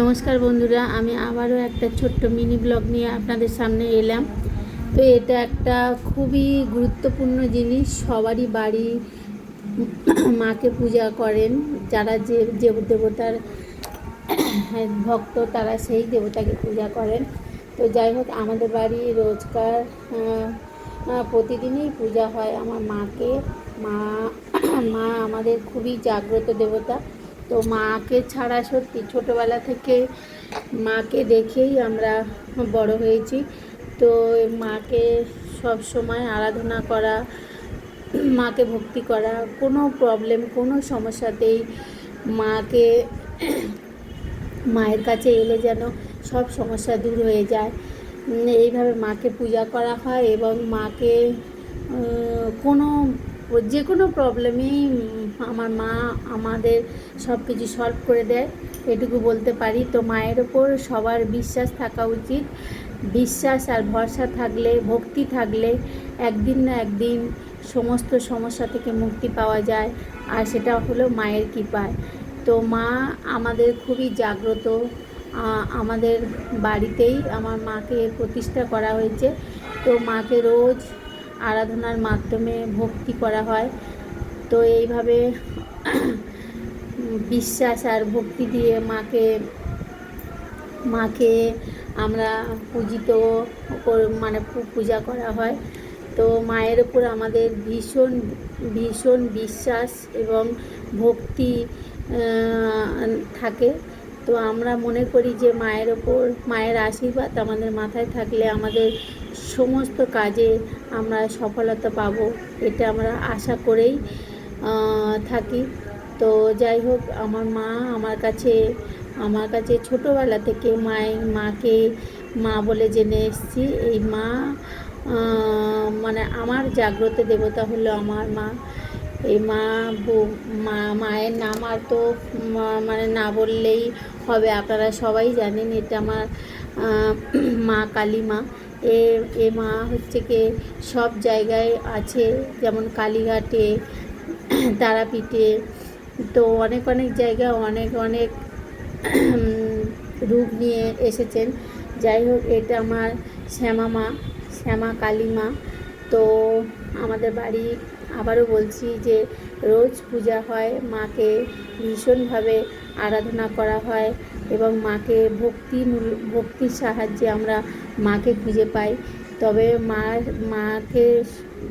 নমস্কার বন্ধুরা, আমি আবারও একটা ছোট্ট মিনি ব্লগ নিয়ে আপনাদের সামনে এলাম। তো এটা একটা খুবই গুরুত্বপূর্ণ জিনিস, সবারই বাড়ি মাকে পূজা করেন। যারা যে দেবতার ভক্ত, তারা সেই দেবতাকে পূজা করেন। তো যাই হোক, আমাদের বাড়ি রোজকার প্রতিদিনই পূজা হয় আমার মাকে। মা মা আমাদের খুবই জাগ্রত দেবতা। তো মাকে ছাড়া সত্যি ছোটোবেলা থেকে মাকে দেখেই আমরা বড় হয়েছি। তো মাকে সব সময় আরাধনা করা, মাকে ভক্তি করা, কোনো প্রবলেম কোনো সমস্যাতেই মাকে মায়ের কাছে এলে যেন সব সমস্যা দূর হয়ে যায়। এইভাবে মাকে পূজা করা হয় এবং মাকে কোনো যে কোনো প্রবলেমেই আমার মা আমাদের সব কিছু সলভ করে দেয়। এটুকু বলতে পারি, তো মায়ের ওপর সবার বিশ্বাস থাকা উচিত। বিশ্বাস আর ভরসা থাকলে, ভক্তি থাকলে একদিন না একদিন সমস্ত সমস্যা থেকে মুক্তি পাওয়া যায়, আর সেটা হলো মায়ের কৃপায়। তো মা আমাদের খুবই জাগ্রত আমাদের বাড়িতেই আমার মাকে প্রতিষ্ঠা করা হয়েছে। তো মাকে রোজ আরাধনার মাধ্যমে ভক্তি করা হয়। তো এইভাবে বিশ্বাস আর ভক্তি দিয়ে মাকে মাকে আমরা পূজিত মানে পূজা করা হয়। তো মায়ের উপর আমাদের ভীষণ ভীষণ বিশ্বাস এবং ভক্তি থাকে। তো আমরা মনে করি যে মায়ের ওপর, মায়ের আশীর্বাদ আমাদের মাথায় থাকলে আমাদের সমস্ত কাজে আমরা সফলতা পাব, এটা আমরা আশা করেই থাকি। তো যাই হোক, আমার মা আমার কাছে আমার কাছে ছোটোবেলা থেকে মায়ের মাকে মা বলে জেনে এসেছি। এই মা মানে আমার জাগ্রত দেবতা হলো আমার মা। এই মা মায়ের নাম আর তো মানে না বললেই হবে, আপনারা সবাই জানেন এটা আমার মা কালী মা এ এ মা হচ্ছে কি, সব জায়গায় আছে, যেমন কালীঘাটে, তারাপীঠে। তো অনেক অনেক জায়গায় অনেক অনেক, রূপ নিয়ে এসেছেন। যাই হোক, এটা আমার শ্যামা মা, শ্যামা কালী মা তো আমাদের বাড়ি আবারও বলছি যে রোজ পূজা হয়, মাকে ভীষণভাবে আরাধনা করা হয় এবং মাকে ভক্তি ভক্তির সাহায্যে আমরা মাকে খুঁজে পাই। তবে মা, মাকে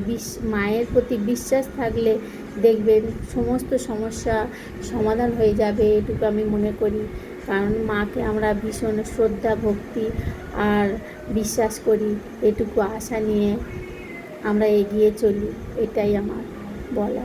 বিশ- মায়ের প্রতি বিশ্বাস থাকলে দেখবেন সমস্ত সমস্যা সমাধান হয়ে যাবে এটুকু আমি মনে করি। কারণ মাকে আমরা ভীষণ শ্রদ্ধা, ভক্তি আর বিশ্বাস করি এটুকু আশা নিয়ে আমরা এগিয়ে চলি এটাই আমার বলা